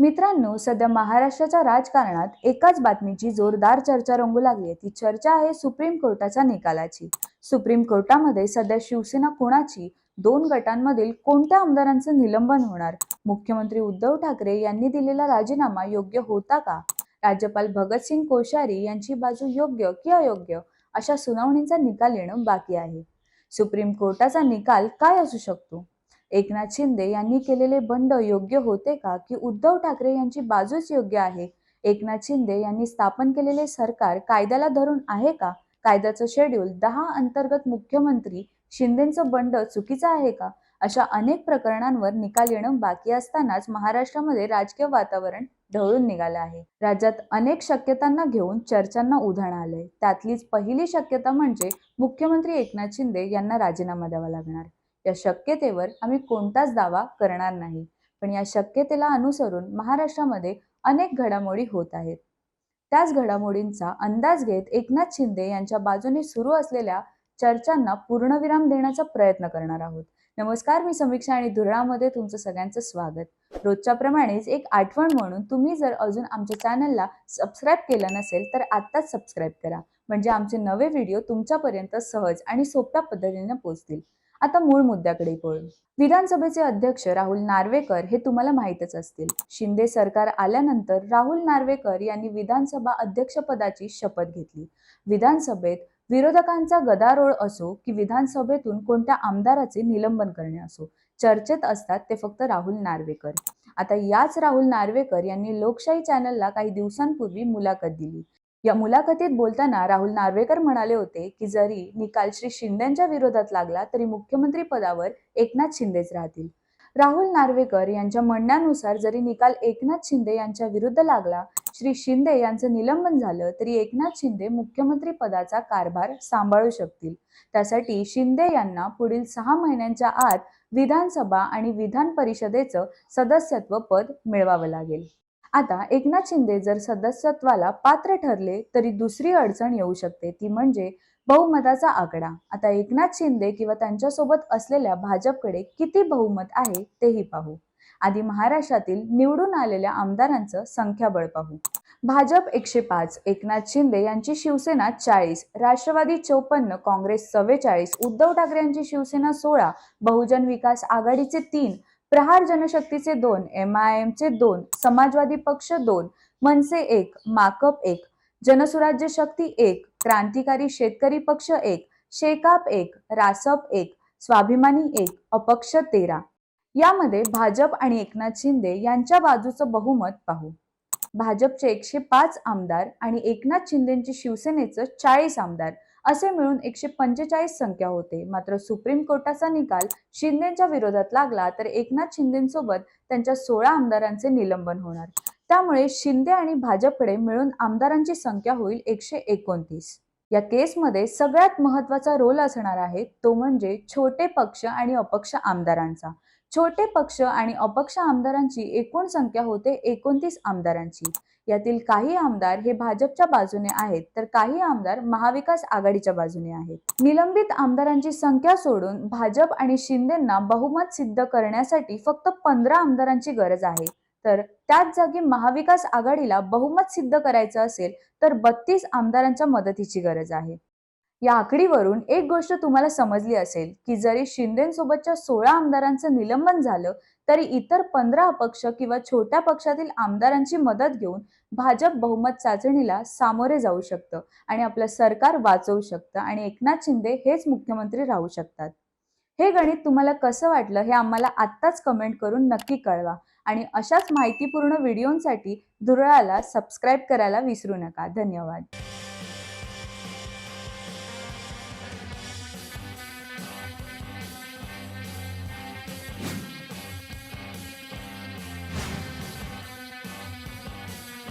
मित्रांनो सध्या महाराष्ट्राच्या राजकारणात एकाच बातमीची जोरदार चर्चा रंगू लागली आहे. ती चर्चा आहे सुप्रीम कोर्टाच्या निकालाची. सुप्रीम कोर्टामध्ये सध्या शिवसेना कोणाची? दोन गटांमधील कोणत्या आमदारांचं निलंबन होणार? मुख्यमंत्री उद्धव ठाकरे यांनी दिलेला राजीनामा योग्य होता का? राज्यपाल भगतसिंग कोश्यारी यांची बाजू योग्य की अयोग्य? अशा सुनावणीचा निकाल येणं बाकी आहे. सुप्रीम कोर्टाचा निकाल काय असू शकतो? एकनाथ शिंदे यांनी केलेले बंड योग्य होते का? की उद्धव ठाकरे यांची बाजूच योग्य आहे? एकनाथ शिंदे यांनी स्थापन केलेले सरकार कायद्याला धरून आहे का? कायद्याचं शेड्यूल दहा अंतर्गत मुख्यमंत्री शिंदेचं बंड चुकीचं आहे का? अशा अनेक प्रकरणांवर निकाल येणं बाकी असतानाच महाराष्ट्रामध्ये राजकीय वातावरण ढवळून निघालं आहे. राज्यात अनेक शक्यतांना घेऊन चर्चांना उधाण आलंय. त्यातलीच पहिली शक्यता म्हणजे मुख्यमंत्री एकनाथ शिंदे यांना राजीनामा द्यावा लागणार. या शक्यतेवर आम्ही कोणताच दावा करणार नाही. पण या शक्यतेला अनुसरून महाराष्ट्रामध्ये अनेक घडामोडी होत आहेत. त्याच घडामोडींचा अंदाज घेत एकनाथ शिंदे यांच्या बाजूने सुरू असलेल्या चर्चांना पूर्णविराम देण्याचा प्रयत्न करणार आहोत. नमस्कार मी समीक्षा आणि धुरणामध्ये तुमचं सगळ्यांचं स्वागत. रोजच्या प्रमाणेच एक आठवण म्हणून तुम्ही जर अजून आमच्या चॅनलला सबस्क्राईब केलं नसेल तर आत्ताच सबस्क्राईब करा. म्हणजे आमचे नवे व्हिडिओ तुमच्यापर्यंत सहज आणि सोप्या पद्धतीने पोहोचतील. आता मूळ मुद्द्याकडे पळू विधानसभेचे अध्यक्ष राहुल नार्वेकर हे तुम्हाला माहीतच असतील. शिंदे सरकार आल्यानंतर राहुल नार्वेकर यांनी विधानसभा अध्यक्षपदाची शपथ घेतली. विधानसभेत विरोधकांचा गदारोळ असो की विधानसभेतून कोणत्या आमदाराचे निलंबन करणे असो चर्चेत असतात ते फक्त राहुल नार्वेकर. आता याच राहुल नार्वेकर यांनी लोकशाही चॅनलला काही दिवसांपूर्वी मुलाखत दिली. या मुलाखतीत बोलताना राहुल नार्वेकर म्हणाले होते की जरी निकाल श्री शिंदेच्या विरोधात लागला तरी मुख्यमंत्री पदावर एकनाथ शिंदेच राहतील. राहुल नार्वेकर यांच्या म्हणण्यानुसार जरी निकाल एकनाथ शिंदे यांच्या विरुद्ध लागला श्री शिंदे यांचं निलंबन झालं तरी एकनाथ शिंदे मुख्यमंत्री पदाचा कारभार सांभाळू शकतील. त्यासाठी शिंदे यांना पुढील सहा महिन्यांच्या आत विधानसभा आणि विधान परिषदेचं सदस्यत्व पद मिळवावं लागेल. आता एकनाथ शिंदे जर सदस्यत्वाला पात्र ठरले तरी दुसरी अडचण येऊ शकते. ती म्हणजे बहुमताचा आकडा. आता एकनाथ शिंदे किंवा त्यांच्यासोबत असलेल्या भाजपकडे किती बहुमत आहे तेही पाहू. आधी महाराष्ट्रातील निवडून आलेल्या आमदारांचं संख्याबळ पाहू भाजप एकशे पाच एकनाथ शिंदे यांची शिवसेना चाळीस राष्ट्रवादी चौपन्न काँग्रेस चव्वेचाळीस उद्धव ठाकरे यांची शिवसेना सोळा बहुजन विकास आघाडीचे तीन प्रहार जनशक्तीचे दोन एम आय एमचे दोन समाजवादी पक्ष दोन मनसे एक माकप एक जनसुराज्य शक्ती एक क्रांतिकारी शेतकरी पक्ष एक शेकाप एक रासप एक स्वाभिमानी एक अपक्ष तेरा. यामध्ये भाजप आणि एकनाथ शिंदे यांच्या बाजूचं बहुमत पाहू. भाजपचे एकशे पाच आमदार आणि एकनाथ शिंदेची शिवसेनेचं चाळीस आमदार असे मिळून एकशे पंचेचाळीस संख्या होते. मात्र सुप्रीम कोर्टाचा निकाल शिंदेच्या विरोधात लागला तर एकनाथ शिंदेसोबत त्यांच्या सोळा आमदारांचे निलंबन होणार. त्यामुळे शिंदे आणि भाजपकडे मिळून आमदारांची संख्या होईल एकशे एकोणतीस. या केसमध्ये सगळ्यात महत्त्वाचा रोल असणार आहे तो म्हणजे छोटे पक्ष आणि अपक्ष आमदारांचा. छोटे पक्ष आणि अपक्ष आमदारांची एकूण संख्या होते एकोणतीस आमदारांची. यातील काही आमदार हे भाजपच्या बाजूने आहेत तर काही आमदार महाविकास आघाडीच्या बाजूने आहेत. निलंबित आमदारांची संख्या सोडून भाजप आणि शिंदेना बहुमत सिद्ध करण्यासाठी फक्त पंधरा आमदारांची गरज आहे. तर त्याच जागी महाविकास आघाडीला बहुमत सिद्ध करायचं असेल तर बत्तीस आमदारांच्या मदतीची गरज आहे. या आकडीवरून एक गोष्ट तुम्हाला समजली असेल की जरी शिंदेसोबतच्या सोळा आमदारांचं निलंबन झालं तरी इतर पंधरा अपक्ष किंवा छोट्या पक्षातील आमदारांची मदत घेऊन भाजप बहुमत चाचणीला सामोरे जाऊ शकतं आणि आपलं सरकार वाचवू शकतं आणि एकनाथ शिंदे हेच मुख्यमंत्री राहू शकतात. हे गणित तुम्हाला कसं वाटलं हे आम्हाला आत्ताच कमेंट करून नक्की कळवा आणि अशाच माहितीपूर्ण व्हिडिओंसाठी धुरळाला सबस्क्राईब करायला विसरू नका. धन्यवाद.